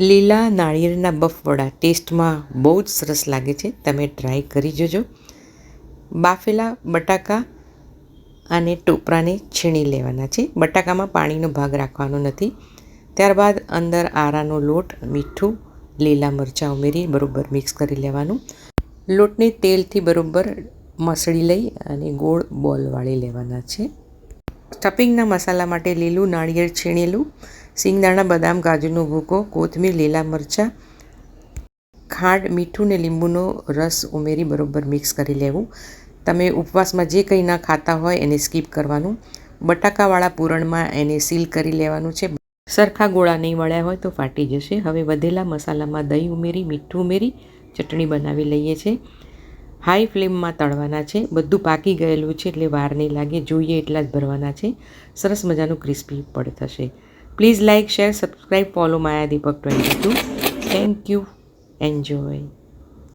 લીલા નાળિયેરના બફવડા ટેસ્ટમાં બહુ જ સરસ લાગે છે. તમે ટ્રાય કરી જોજો. બાફેલા બટાકા અને ટોપરાને છીણી લેવાના છે. બટાકામાં પાણીનો ભાગ રાખવાનો નથી. ત્યારબાદ અંદર આરાનો લોટ, મીઠું, લીલા મરચાં ઉમેરી બરોબર મિક્સ કરી લેવાનું. લોટને તેલથી બરોબર મસળી લઈ અને ગોળ બોલ વાળી લેવાના છે. સ્ટફિંગના મસાલા માટે લીલું નાળિયેર છીણેલું. સિંગદાણા, બદામ કાજુનો ભૂકો, કોથમીર, લીલા મરચાં, ખાંડ, મીઠું ને લીંબુનો રસ ઉમેરી બરોબર મિક્સ કરી લેવું. તમે ઉપવાસમાં જે કંઈ ના ખાતા હોય એને સ્કીપ કરવાનું. બટાકાવાળા પૂરણમાં એને સીલ કરી લેવાનું છે. સરખા ગોળા નહીં મળ્યા હોય તો ફાટી જશે. હવે વધેલા મસાલામાં દહીં ઉમેરી, મીઠું ઉમેરી, ચટણી બનાવી લઈએ છીએ. હાઈ ફ્લેમમાં તળવાના છે. બધું પાકી ગયેલું છે એટલે વાર નહીં લાગે. જોઈએ એટલા જ ભરવાના છે. સરસ મજાનું ક્રિસ્પી પડ થશે. Please like share subscribe follow Maya Deepak twenty two thank you enjoy